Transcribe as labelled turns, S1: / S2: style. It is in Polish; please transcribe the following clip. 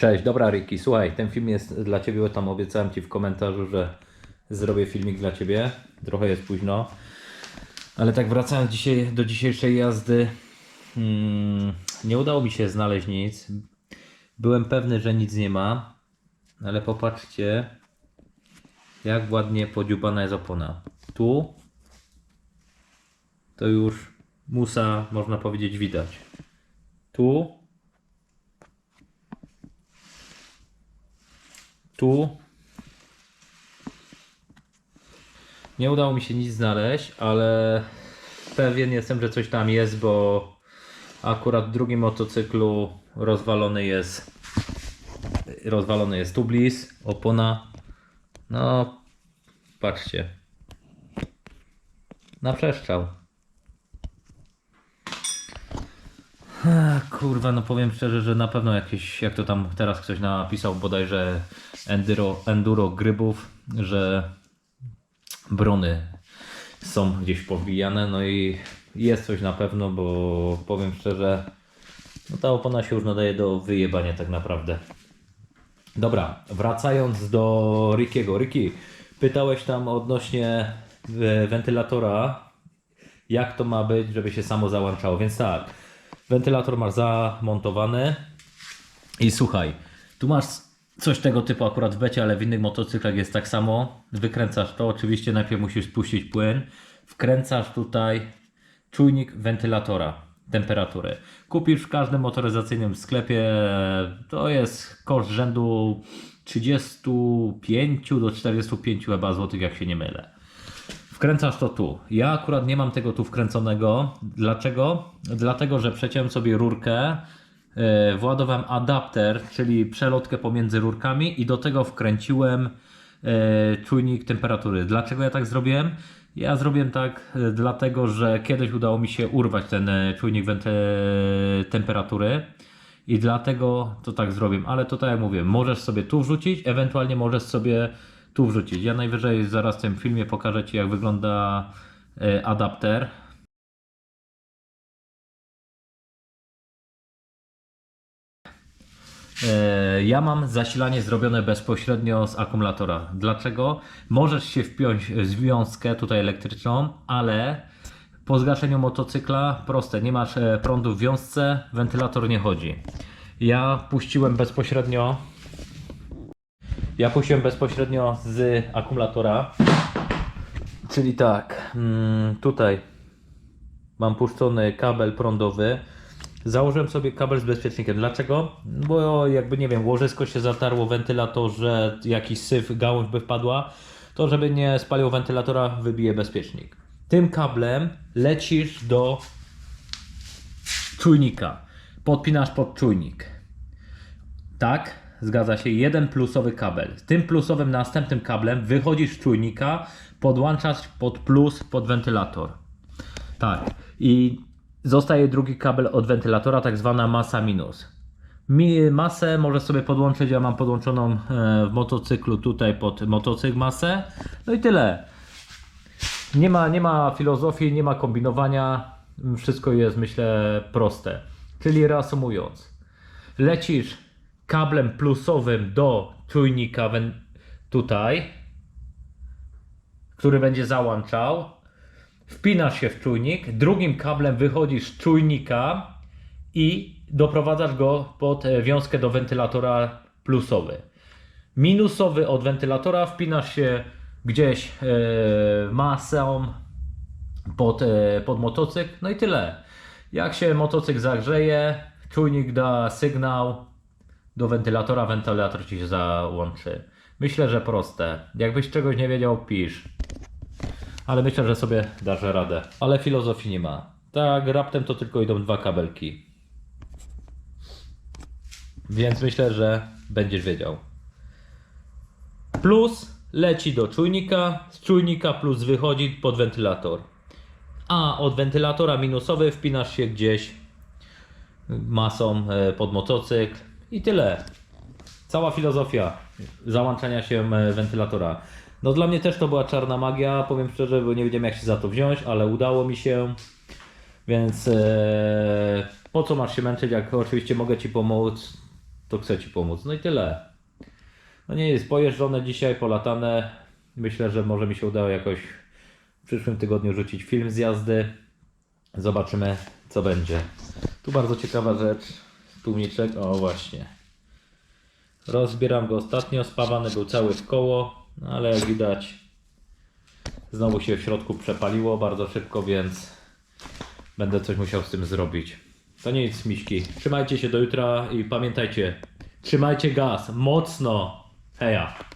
S1: Cześć, dobra Ricky, słuchaj, ten film jest dla Ciebie, bo tam obiecałem Ci w komentarzu, że zrobię filmik dla Ciebie. Trochę jest późno. Ale tak wracając dzisiaj do dzisiejszej jazdy, mm, nie udało mi się znaleźć nic. Byłem pewny, że nic nie ma, ale popatrzcie, jak ładnie podziubana jest opona. Tu to już musa, można powiedzieć, widać. Tu Tu. Nie udało mi się nic znaleźć, ale pewien jestem, że coś tam jest, bo akurat w drugim motocyklu rozwalony jest rozwalony jest tublis, opona. No, patrzcie. Na przeszczał. Kurwa, no powiem szczerze, że na pewno jakieś, jak to tam teraz ktoś napisał bodajże enduro, enduro grybów, że brony są gdzieś powbijane, no i jest coś na pewno, bo powiem szczerze, no ta opona się już nadaje do wyjebania tak naprawdę. Dobra, wracając do Rickiego. Ricky, pytałeś tam odnośnie e, wentylatora, jak to ma być, żeby się samo załączało. Więc tak, wentylator masz zamontowany i słuchaj, tu masz coś tego typu akurat w becie, ale w innych motocyklach jest tak samo. Wykręcasz to, oczywiście najpierw musisz spuścić płyn, wkręcasz tutaj czujnik wentylatora temperatury. Kupisz w każdym motoryzacyjnym sklepie, to jest koszt rzędu 35 do 45 chyba złotych, jak się nie mylę. Wkręcasz to tu. Ja akurat nie mam tego tu wkręconego. Dlaczego? Dlatego, że przeciąłem sobie rurkę, yy, władowałem adapter, czyli przelotkę pomiędzy rurkami i do tego wkręciłem yy, czujnik temperatury. Dlaczego ja tak zrobiłem? Ja zrobiłem tak yy, dlatego, że kiedyś udało mi się urwać ten czujnik temperatury. I dlatego to tak zrobię, ale to tak jak mówię, możesz sobie tu wrzucić, ewentualnie możesz sobie tu wrzucić. Ja najwyżej zaraz w tym filmie pokażę Ci jak wygląda e, adapter. E, Ja mam zasilanie zrobione bezpośrednio z akumulatora. Dlaczego? Możesz się wpiąć w związkę tutaj elektryczną, ale po zgaszeniu motocykla proste, nie masz e, prądu w wiązce, wentylator nie chodzi. Ja puściłem bezpośrednio ja puściłem bezpośrednio z akumulatora. Czyli tak, mm, tutaj mam puszczony kabel prądowy. Założyłem sobie kabel z bezpiecznikiem. Dlaczego? Bo jakby nie wiem, łożysko się zatarło wentylatorze, jakiś syf, gałąź by wpadła, to żeby nie spalił wentylatora, wybije bezpiecznik. Tym kablem lecisz do czujnika. Podpinasz pod czujnik. Tak, zgadza się, jeden plusowy kabel. Tym plusowym następnym kablem wychodzisz z czujnika, podłączasz pod plus pod wentylator. Tak. I zostaje drugi kabel od wentylatora, tak zwana masa minus. Mi masę możesz sobie podłączyć, ja mam podłączoną e, w motocyklu tutaj pod motocykl masę. No i tyle. Nie ma, nie ma filozofii, nie ma kombinowania. Wszystko jest, myślę, proste. Czyli reasumując, lecisz kablem plusowym do czujnika wen- tutaj, który będzie załączał. Wpinasz się w czujnik, drugim kablem wychodzisz z czujnika i doprowadzasz go pod e, wiązkę do wentylatora plusowy. Minusowy od wentylatora wpinasz się gdzieś e, masą pod, e, pod motocykl, no i tyle. Jak się motocykl zagrzeje, czujnik da sygnał do wentylatora, wentylator ci się załączy. Myślę, że proste. Jakbyś czegoś nie wiedział, pisz. Ale myślę, że sobie dasz radę. Ale filozofii nie ma. Tak, raptem to tylko idą dwa kabelki. Więc myślę, że będziesz wiedział. Plus leci do czujnika, z czujnika plus wychodzi pod wentylator. A od wentylatora minusowy wpinasz się gdzieś masą e, pod motocykl i tyle. Cała filozofia załączania się wentylatora. No dla mnie też to była czarna magia, powiem szczerze, bo nie wiedziałem jak się za to wziąć, ale udało mi się. Więc e, po co masz się męczyć, jak oczywiście mogę Ci pomóc. to chcę Ci pomóc. No i tyle. No nie jest pojeżdżone dzisiaj, polatane. Myślę, że może mi się udało jakoś w przyszłym tygodniu rzucić film z jazdy. Zobaczymy, co będzie. Tu bardzo ciekawa rzecz. Tłumiczek, o właśnie. Rozbieram go ostatnio, spawany był cały w koło, no ale jak widać znowu się w środku przepaliło bardzo szybko, więc będę coś musiał z tym zrobić. To nic, miśki. Trzymajcie się do jutra i pamiętajcie, trzymajcie gaz mocno. Heja!